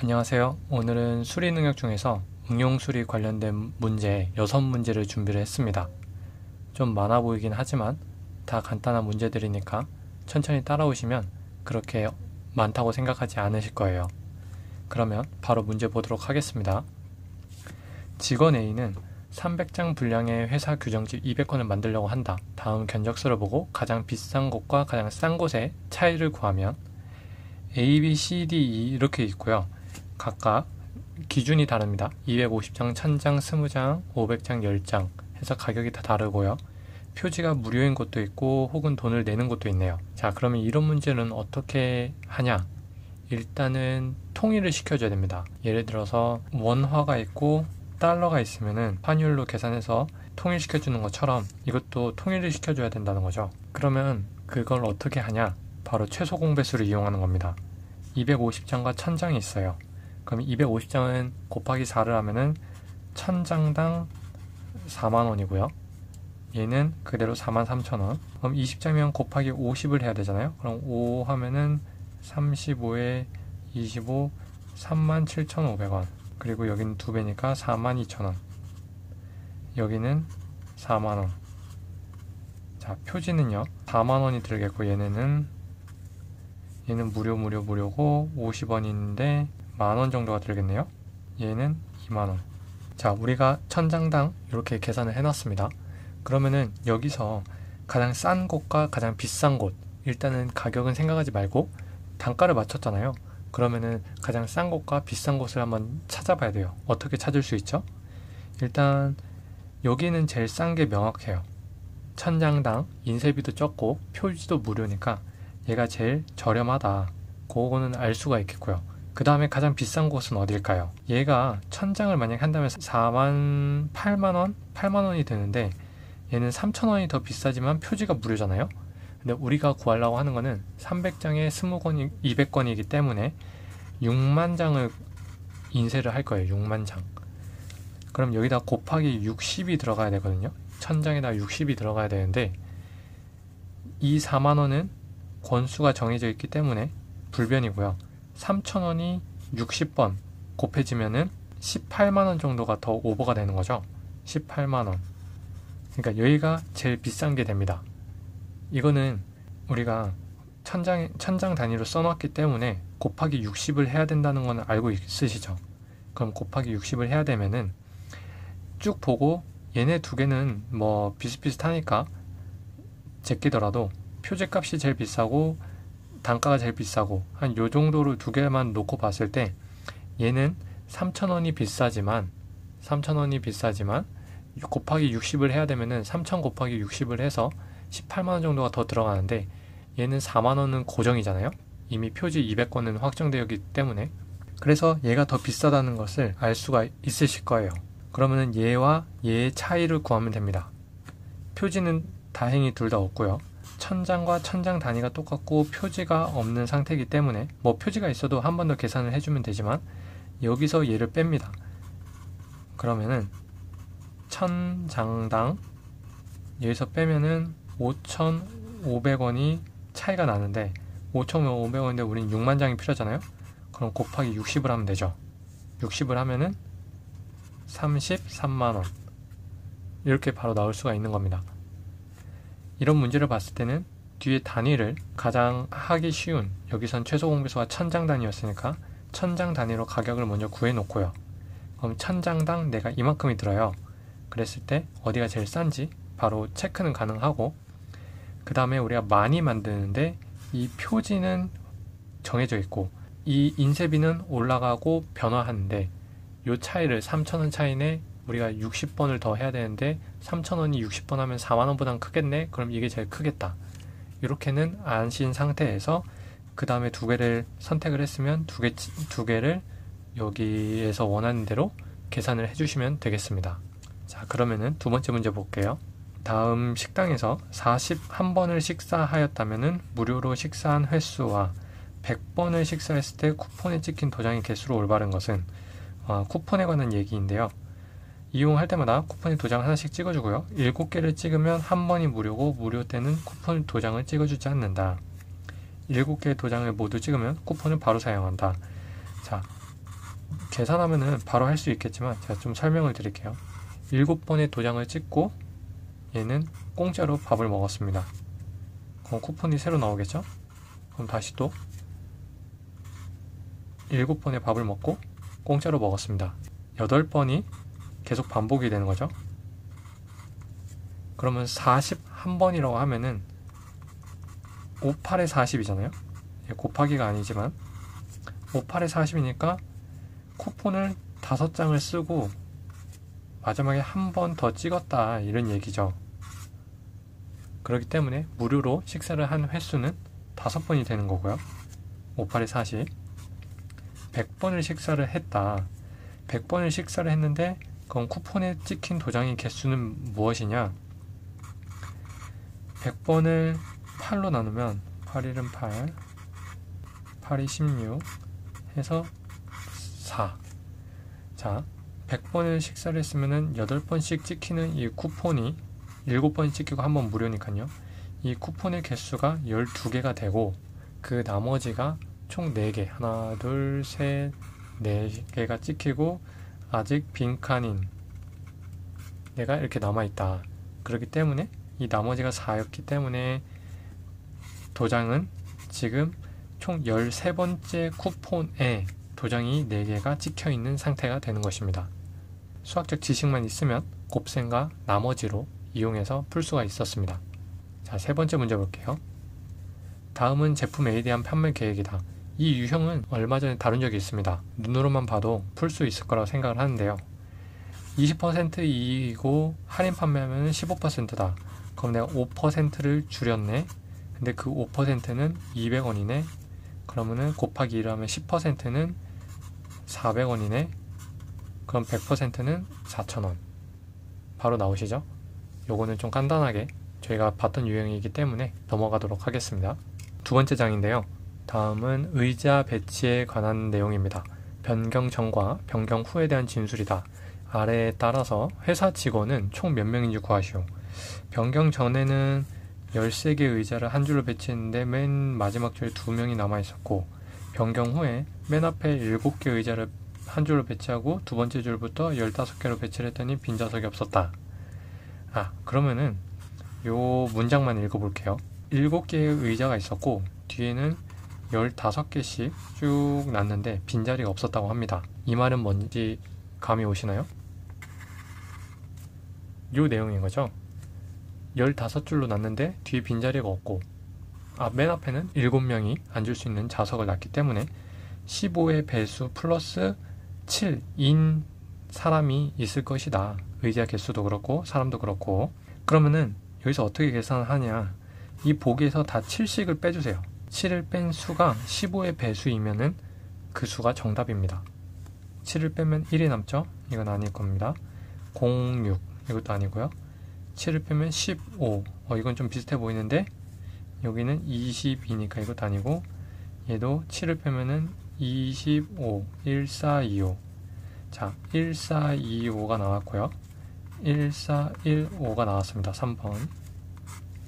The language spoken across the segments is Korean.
안녕하세요. 오늘은 수리 능력 중에서 응용 수리 관련된 문제 6문제를 준비를 했습니다. 좀 많아 보이긴 하지만 다 간단한 문제들이니까 천천히 따라오시면 그렇게 많다고 생각하지 않으실 거예요. 그러면 바로 문제 보도록 하겠습니다. 직원 A는 300장 분량의 회사 규정집 200건을 만들려고 한다. 다음 견적서를 보고 가장 비싼 곳과 가장 싼 곳의 차이를 구하면 A, B, C, D, E 이렇게 있고요. 각각 기준이 다릅니다. 250장, 1000장, 20장, 500장, 10장 해서 가격이 다 다르고요. 표지가 무료인 곳도 있고 혹은 돈을 내는 곳도 있네요. 자, 그러면 이런 문제는 어떻게 하냐? 일단은 통일을 시켜줘야 됩니다. 예를 들어서 원화가 있고 달러가 있으면은 환율로 계산해서 통일시켜주는 것처럼 이것도 통일을 시켜줘야 된다는 거죠. 그러면 그걸 어떻게 하냐? 바로 최소 공배수를 이용하는 겁니다. 250장과 1000장이 있어요. 그럼 250장은 곱하기 4를 하면은 1000장당 4만원이고요. 얘는 그대로 43,000원. 그럼 20장이면 곱하기 50을 해야 되잖아요. 그럼 5 하면은 35에 25, 37,500원. 그리고 여기는 두 배니까 42,000원. 여기는 4만원. 자, 표지는요. 4만원이 들겠고 얘네는 얘는 무료 무료 무료고 50원인데 만원 정도가 들겠네요. 얘는 2만원. 자, 우리가 천장당 이렇게 계산을 해놨습니다. 그러면은 여기서 가장 싼 곳과 가장 비싼 곳 일단은 가격은 생각하지 말고 단가를 맞췄잖아요. 그러면은 가장 싼 곳과 비싼 곳을 한번 찾아봐야 돼요. 어떻게 찾을 수 있죠? 일단 여기는 제일 싼 게 명확해요. 천장당 인쇄비도 적고 표지도 무료니까 얘가 제일 저렴하다. 그거는 알 수가 있겠고요. 그 다음에 가장 비싼 곳은 어딜까요? 얘가 천장을 만약 한다면 4만 8만 원, 8만 원이 되는데 얘는 3천 원이 더 비싸지만 표지가 무료잖아요. 근데 우리가 구하려고 하는 거는 300장에 20건이 200건이기 때문에 6만 장을 인쇄를 할 거예요. 6만 장. 그럼 여기다 곱하기 60이 들어가야 되거든요. 천장에다 60이 들어가야 되는데 이 4만 원은 권수가 정해져 있기 때문에 불변이고요. 3,000원이 60번 곱해지면은 18만원 정도가 더 오버가 되는 거죠. 18만원. 그러니까 여기가 제일 비싼 게 됩니다. 이거는 우리가 천장, 천장 단위로 써놨기 때문에 곱하기 60을 해야 된다는 건 알고 있으시죠? 그럼 곱하기 60을 해야 되면은 쭉 보고 얘네 두 개는 뭐 비슷비슷하니까 제끼더라도 표제값이 제일 비싸고 단가가 제일 비싸고 한 요 정도를 두 개만 놓고 봤을 때 얘는 3,000원이 비싸지만 3,000원이 비싸지만 곱하기 60을 해야 되면은 3,000 곱하기 60을 해서 18만 원 정도가 더 들어가는데 얘는 4만 원은 고정이잖아요. 이미 표지 200건은 확정되어 있기 때문에 그래서 얘가 더 비싸다는 것을 알 수가 있으실 거예요. 그러면은 얘와 얘의 차이를 구하면 됩니다. 표지는 다행히 둘 다 없고요. 천장과 천장 단위가 똑같고 표지가 없는 상태이기 때문에 뭐 표지가 있어도 한 번 더 계산을 해주면 되지만 여기서 얘를 뺍니다. 그러면은 천장당 여기서 빼면은 5,500원이 차이가 나는데 5,500원인데 우린 6만 장이 필요하잖아요. 그럼 곱하기 60을 하면 되죠. 60을 하면은 33만 원 이렇게 바로 나올 수가 있는 겁니다. 이런 문제를 봤을 때는 뒤에 단위를 가장 하기 쉬운 여기선 최소 공배수가 천장 단위였으니까 천장 단위로 가격을 먼저 구해 놓고요. 그럼 천장당 내가 이만큼이 들어요. 그랬을 때 어디가 제일 싼지 바로 체크는 가능하고 그 다음에 우리가 많이 만드는데 이 표지는 정해져 있고 이 인쇄비는 올라가고 변화하는데 이 차이를 3천원 차이내 우리가 60번을 더 해야 되는데 3,000원이 60번 하면 4만원보단 크겠네? 그럼 이게 제일 크겠다. 이렇게는 안신 상태에서 그 다음에 두 개를 선택을 했으면 두, 개, 두 개를 여기에서 원하는 대로 계산을 해주시면 되겠습니다. 자, 그러면은 두 번째 문제 볼게요. 다음 식당에서 41번을 식사하였다면 무료로 식사한 횟수와 100번을 식사했을 때 쿠폰에 찍힌 도장의 개수로 올바른 것은 어, 쿠폰에 관한 얘기인데요. 이용할 때마다 쿠폰의 도장 하나씩 찍어주고요. 7개를 찍으면 한 번이 무료고 무료 때는 쿠폰 도장을 찍어주지 않는다. 7개의 도장을 모두 찍으면 쿠폰을 바로 사용한다. 자, 계산하면은 바로 할 수 있겠지만 제가 좀 설명을 드릴게요. 7번의 도장을 찍고 얘는 공짜로 밥을 먹었습니다. 그럼 쿠폰이 새로 나오겠죠? 그럼 다시 또 7번의 밥을 먹고 공짜로 먹었습니다. 8번이 계속 반복이 되는 거죠. 그러면 41번이라고 하면은 58에 40이잖아요. 곱하기가 아니지만 58에 40이니까 쿠폰을 5장을 쓰고 마지막에 한 번 더 찍었다 이런 얘기죠. 그렇기 때문에 무료로 식사를 한 횟수는 5번이 되는 거고요. 58에 40 100번을 식사를 했다. 100번을 식사를 했는데 그럼 쿠폰에 찍힌 도장의 개수는 무엇이냐? 100번을 8로 나누면 8 1은 8, 8이 16 해서 4. 자, 100번을 식사를 했으면은 8번씩 찍히는 이 쿠폰이 7번 찍히고 한 번 무료니까요. 이 쿠폰의 개수가 12개가 되고 그 나머지가 총 4개. 하나, 둘, 셋, 4개가 찍히고 아직 빈칸인 내가 이렇게 남아있다. 그렇기 때문에 이 나머지가 4였기 때문에 도장은 지금 총 13번째 쿠폰에 도장이 4개가 찍혀 있는 상태가 되는 것입니다. 수학적 지식만 있으면 곱셈과 나머지로 이용해서 풀 수가 있었습니다. 자, 세 번째 문제 볼게요. 다음은 제품 A에 대한 판매 계획이다. 이 유형은 얼마 전에 다룬 적이 있습니다. 눈으로만 봐도 풀 수 있을 거라고 생각을 하는데요. 20% 이익이고 할인 판매하면 15%다. 그럼 내가 5%를 줄였네. 근데 그 5%는 200원이네. 그러면은 곱하기 1을 하면 10%는 400원이네. 그럼 100%는 4,000원. 바로 나오시죠? 요거는 좀 간단하게 저희가 봤던 유형이기 때문에 넘어가도록 하겠습니다. 두 번째 장인데요. 다음은 의자 배치에 관한 내용입니다. 변경 전과 변경 후에 대한 진술이다. 아래에 따라서 회사 직원은 총 몇 명인지 구하시오. 변경 전에는 13개 의자를 한 줄로 배치했는데 맨 마지막 줄에 두 명이 남아 있었고 변경 후에 맨 앞에 7개 의자를 한 줄로 배치하고 두 번째 줄부터 15개로 배치를 했더니 빈 좌석이 없었다. 아, 그러면은 요 문장만 읽어볼게요. 7개의 의자가 있었고 뒤에는 15개씩 쭉 났는데 빈자리가 없었다고 합니다. 이 말은 뭔지 감이 오시나요? 요 내용인 거죠. 15줄로 났는데 뒤에 빈자리가 없고 아, 맨 앞에는 7명이 앉을 수 있는 좌석을 놨기 때문에 15의 배수 플러스 7인 사람이 있을 것이다. 의자 개수도 그렇고 사람도 그렇고 그러면은 여기서 어떻게 계산하냐 이 보기에서 다 7씩을 빼주세요. 7을 뺀 수가 15의 배수이면은 그 수가 정답입니다. 7을 빼면 1이 남죠? 이건 아닐 겁니다. 06 이것도 아니고요. 7을 빼면 15 어, 이건 좀 비슷해 보이는데 여기는 22니까 이것도 아니고 얘도 7을 빼면은 25 1425 자, 1425가 나왔고요. 1415가 나왔습니다. 3번.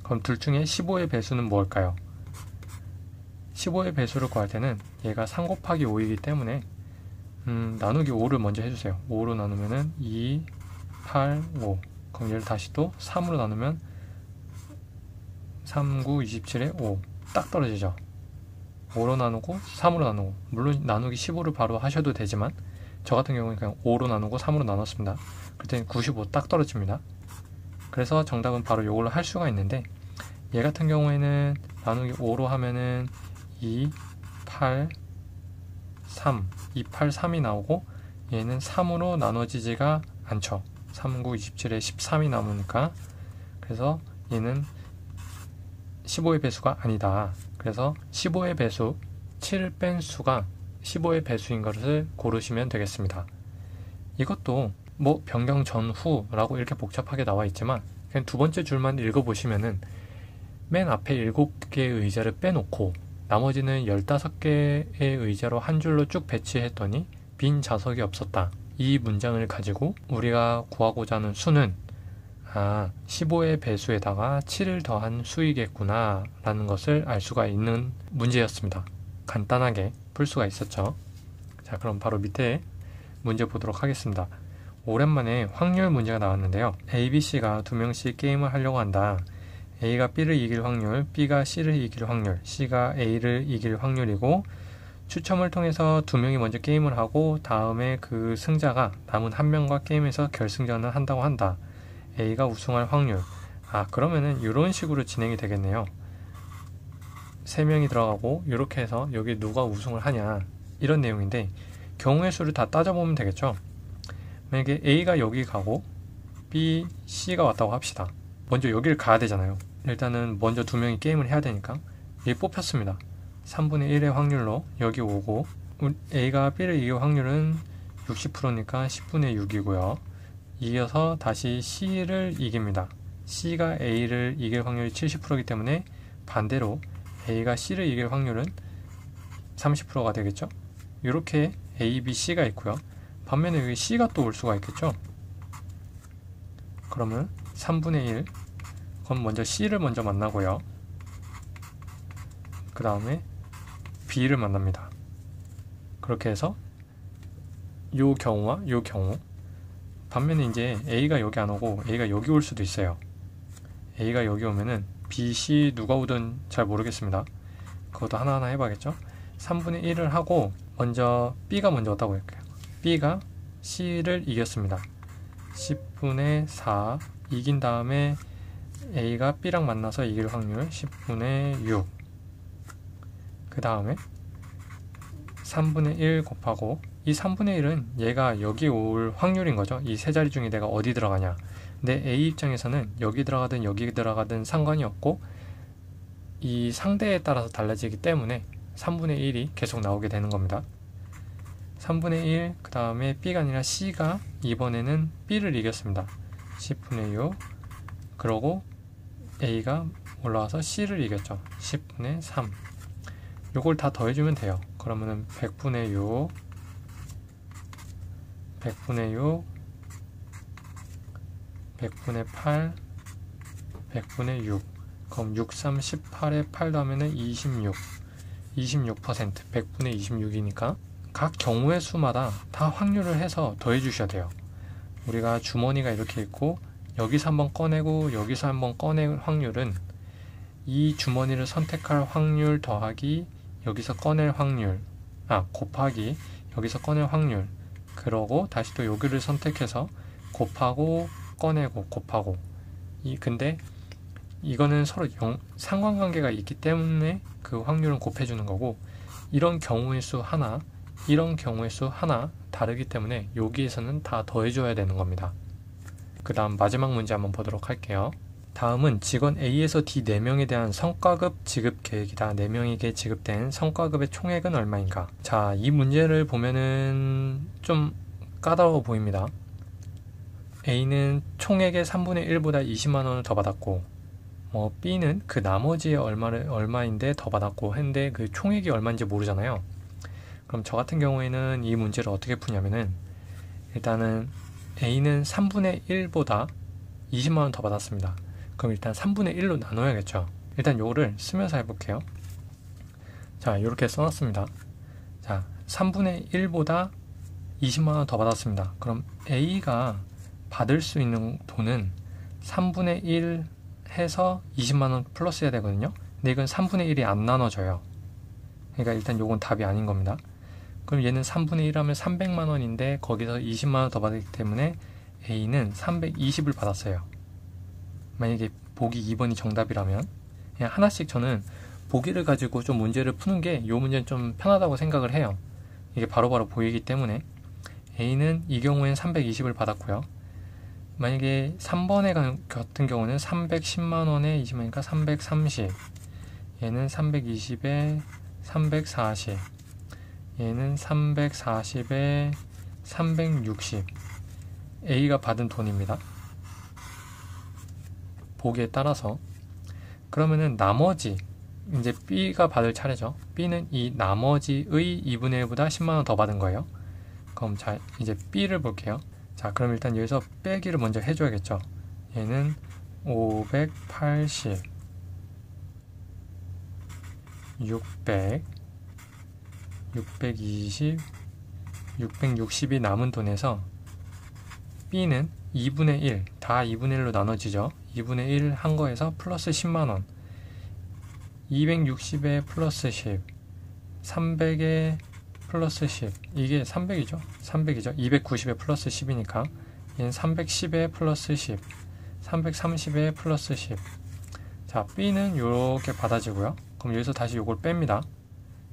그럼 둘 중에 15의 배수는 무엇일까요? 15의 배수를 구할 때는 얘가 3 곱하기 5이기 때문에 음, 나누기 5를 먼저 해주세요. 5로 나누면은 2, 8, 5. 그럼 얘를 다시 또 3으로 나누면 3, 9, 27에 5. 딱 떨어지죠. 5로 나누고 3으로 나누고 물론 나누기 15를 바로 하셔도 되지만 저 같은 경우는 그냥 5로 나누고 3으로 나눴습니다. 그랬더니 95 딱 떨어집니다. 그래서 정답은 바로 이걸로 할 수가 있는데 얘 같은 경우에는 나누기 5로 하면은 2, 8, 3, 2, 8, 3이 나오고 얘는 3으로 나눠지지가 않죠. 3, 9, 27에 13이 남으니까 그래서 얘는 15의 배수가 아니다. 그래서 15의 배수 7을 뺀 수가 15의 배수인 것을 고르시면 되겠습니다. 이것도 뭐 변경 전후라고 이렇게 복잡하게 나와 있지만 그냥 두 번째 줄만 읽어보시면은 맨 앞에 7개의 의자를 빼놓고 나머지는 15개의 의자로 한 줄로 쭉 배치했더니 빈 좌석이 없었다. 이 문장을 가지고 우리가 구하고자 하는 수는 아, 15의 배수에다가 7을 더한 수이겠구나 라는 것을 알 수가 있는 문제였습니다. 간단하게 풀 수가 있었죠. 자, 그럼 바로 밑에 문제 보도록 하겠습니다. 오랜만에 확률 문제가 나왔는데요. A, B, C가 두 명씩 게임을 하려고 한다. A가 B를 이길 확률, B가 C를 이길 확률, C가 A를 이길 확률이고 추첨을 통해서 두 명이 먼저 게임을 하고 다음에 그 승자가 남은 한 명과 게임에서 결승전을 한다고 한다. A가 우승할 확률. 아, 그러면은 이런 식으로 진행이 되겠네요. 세 명이 들어가고 이렇게 해서 여기 누가 우승을 하냐 이런 내용인데 경우의 수를 다 따져보면 되겠죠. 만약에 A가 여기 가고 B, C가 왔다고 합시다. 먼저 여기를 가야 되잖아요. 일단은 먼저 두 명이 게임을 해야 되니까 이 뽑혔습니다. 3분의 1의 확률로 여기 오고 A가 B를 이길 확률은 60%니까 10분의 6이고요. 이어서 다시 C를 이깁니다. C가 A를 이길 확률이 70%이기 때문에 반대로 A가 C를 이길 확률은 30%가 되겠죠. 이렇게 A, B, C가 있고요. 반면에 여기 C가 또 올 수가 있겠죠. 그러면 3분의 1 그럼 먼저 C를 먼저 만나고요. 그 다음에 B를 만납니다. 그렇게 해서 요 경우와 요 경우 반면에 이제 A가 여기 안 오고 A가 여기 올 수도 있어요. A가 여기 오면은 B, C 누가 오든 잘 모르겠습니다. 그것도 하나하나 해봐야겠죠. 3분의 1을 하고 먼저 B가 먼저 왔다고 할게요. B가 C를 이겼습니다. 10분의 4 이긴 다음에 A가 B랑 만나서 이길 확률 10분의 6. 그 다음에 3분의 1 곱하고 이 3분의 1은 얘가 여기 올 확률인 거죠. 이 세 자리 중에 내가 어디 들어가냐. 근데 A 입장에서는 여기 들어가든 여기 들어가든 상관이 없고 이 상대에 따라서 달라지기 때문에 3분의 1이 계속 나오게 되는 겁니다. 3분의 1, 그 다음에 B가 아니라 C가 이번에는 B를 이겼습니다. 10분의 6, 그러고 A가 올라와서 C를 이겼죠. 10분의 3. 요걸 다 더해주면 돼요. 그러면은 100분의 6, 100분의 6, 100분의 8, 100분의 6. 그럼 6, 3, 18에 8 더하면은 26. 26%, 100분의 26이니까 각 경우의 수마다 다 확률을 해서 더해 주셔야 돼요. 우리가 주머니가 이렇게 있고 여기서 한번 꺼내고 여기서 한번 꺼낼 확률은 이 주머니를 선택할 확률 더하기 여기서 꺼낼 확률 아 곱하기 여기서 꺼낼 확률 그러고 다시 또 여기를 선택해서 곱하고 꺼내고 곱하고 이 근데 이거는 서로 영, 상관관계가 있기 때문에 그 확률은 곱해주는 거고 이런 경우의 수 하나 이런 경우의 수 하나 다르기 때문에 여기에서는 다 더해줘야 되는 겁니다. 그 다음 마지막 문제 한번 보도록 할게요. 다음은 직원 A에서 D 4명에 대한 성과급 지급 계획이다. 4명에게 지급된 성과급의 총액은 얼마인가? 자, 이 문제를 보면은 좀 까다로워 보입니다. A는 총액의 3분의 1보다 20만 원을 더 받았고, 뭐 B는 그 나머지의 얼마를 얼마인데 더 받았고 했는데 그 총액이 얼마인지 모르잖아요. 그럼 저 같은 경우에는 이 문제를 어떻게 푸냐면은 일단은 A는 3분의 1보다 20만 원 더 받았습니다. 그럼 일단 3분의 1로 나눠야겠죠. 일단 요거를 쓰면서 해볼게요. 자, 이렇게 써놨습니다. 자, 3분의 1보다 20만 원 더 받았습니다. 그럼 A가 받을 수 있는 돈은 3분의 1 해서 20만 원 플러스 해야 되거든요. 근데 이건 3분의 1이 안 나눠져요. 그러니까 일단 요건 답이 아닌 겁니다. 그럼 얘는 3분의 1 하면 300만 원인데 거기서 20만 원 더 받았기 때문에 A는 320을 받았어요. 만약에 보기 2번이 정답이라면 그냥 하나씩 저는 보기를 가지고 좀 문제를 푸는 게 이 문제는 좀 편하다고 생각을 해요. 이게 바로바로 바로 보이기 때문에 A는 이 경우엔 320을 받았고요. 만약에 3번에 같은 경우는 310만 원에 20만이니까 330 얘는 320에 340 얘는 340에 360 A가 받은 돈입니다. 보기에 따라서 그러면은 나머지 이제 B가 받을 차례죠. B는 이 나머지의 2분의 1보다 10만 원 더 받은 거예요. 그럼 자 이제 B를 볼게요. 자 그럼 일단 여기서 빼기를 먼저 해줘야겠죠. 얘는 580 600 620 660이 남은 돈에서 B는 2분의 1, 다 2분의 1로 나눠지죠. 2분의 1 한 거에서 플러스 10만원. 260에 플러스 10. 300에 플러스 10. 이게 300이죠. 300이죠. 290에 플러스 10이니까. 얘는 310에 플러스 10. 330에 플러스 10. 자, B는 이렇게 받아지고요. 그럼 여기서 다시 이걸 뺍니다.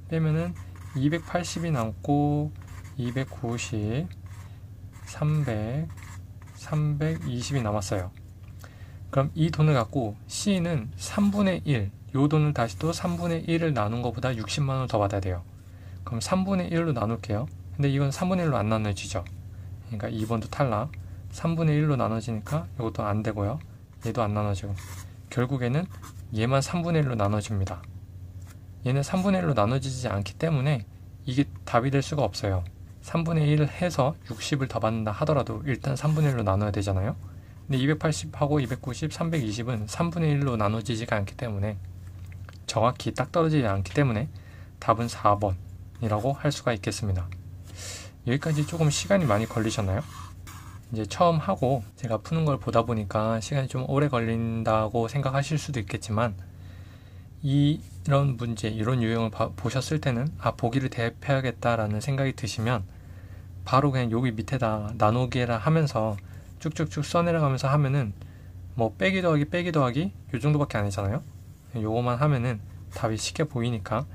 빼면은 280이 남고 290, 300, 320이 남았어요. 그럼 이 돈을 갖고 C는 3분의 1, 요 돈을 다시 또 3분의 1을 나눈 것보다 60만 원을 더 받아야 돼요. 그럼 3분의 1로 나눌게요. 근데 이건 3분의 1로 안 나눠지죠. 그러니까 2번도 탈락. 3분의 1로 나눠지니까 이것도 안 되고요. 얘도 안 나눠지고. 결국에는 얘만 3분의 1로 나눠집니다. 얘는 3분의 1로 나눠지지 않기 때문에 이게 답이 될 수가 없어요. 3분의 1을 해서 60을 더 받는다 하더라도 일단 3분의 1로 나눠야 되잖아요. 근데 280하고 290, 320은 3분의 1로 나눠지지가 않기 때문에 정확히 딱 떨어지지 않기 때문에 답은 4번이라고 할 수가 있겠습니다. 여기까지 조금 시간이 많이 걸리셨나요? 이제 처음 하고 제가 푸는 걸 보다 보니까 시간이 좀 오래 걸린다고 생각하실 수도 있겠지만 이런 문제, 이런 유형을 봐, 보셨을 때는 아 보기를 대입해야겠다라는 생각이 드시면 바로 그냥 여기 밑에다 나누기라 하면서 쭉쭉쭉 써내려가면서 하면은 뭐 빼기 더하기 빼기 더하기 요 정도밖에 아니잖아요. 요거만 하면은 답이 쉽게 보이니까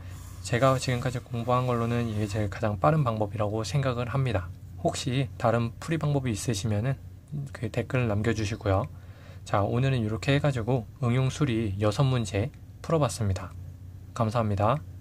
제가 지금까지 공부한 걸로는 이게 제일 가장 빠른 방법이라고 생각을 합니다. 혹시 다른 풀이 방법이 있으시면은 그 댓글 남겨주시고요. 자, 오늘은 이렇게 해가지고 응용 수리 6문제 풀어봤습니다. 감사합니다.